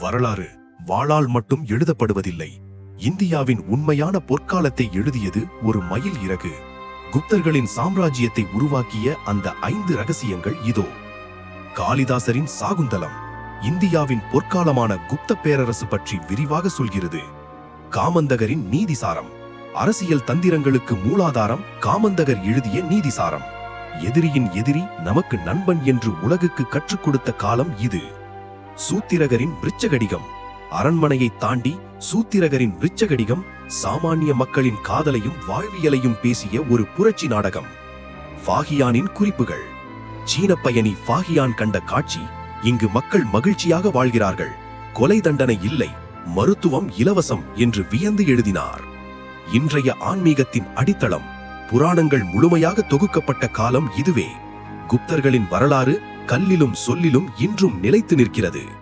வரலாறு வாளால் மட்டும் எழுதப்படுவதில்லை. இந்தியாவின் உண்மையான பொற்காலத்தை எழுதியது ஒரு மயில் இறகு. குப்தர்களின் சாம்ராஜ்யத்தை உருவாக்கிய அந்த ஐந்து ரகசியங்கள் இதோ. காளிதாசரின் சாகுந்தலம். இந்தியாவின் பொற்காலமான குப்த பேரரசு பற்றி விரிவாக சொல்கிறது. காமந்தகரின் நீதிசாரம். அரசியல் தந்திரங்களுக்கு மூலாதாரம் காமந்தகர் எழுதிய நீதிசாரம். எதிரியின் எதிரி நமக்கு நண்பன் என்று உலகுக்கு கற்றுக் கொடுத்த காலம் இது. சூத்திரகரின் விருச்சகடிகம். அரண்மனையை தாண்டி சூத்திரகரின் விருச்சகடிகம் சாமானிய மக்களின் காதலையும் வாழ்வியலையும் பேசிய ஒரு புரட்சி நாடகம். ஃபாகியானின் குறிப்புகள். சீன பயணி ஃபாகியான் கண்ட காட்சி இங்கு மக்கள் மகிழ்ச்சியாக வாழ்கிறார்கள். கொலை தண்டனை இல்லை மருத்துவம் இலவசம் என்று வியந்து எழுதினார். இன்றைய ஆன்மீகத்தின் அடித்தளம் புராணங்கள் முழுமையாக தொகுக்கப்பட்ட காலம் இதுவே. குப்தர்களின் வரலாறு கல்லிலும் சொல்லிலும் இன்றும் நிலைத்து நிற்கிறது.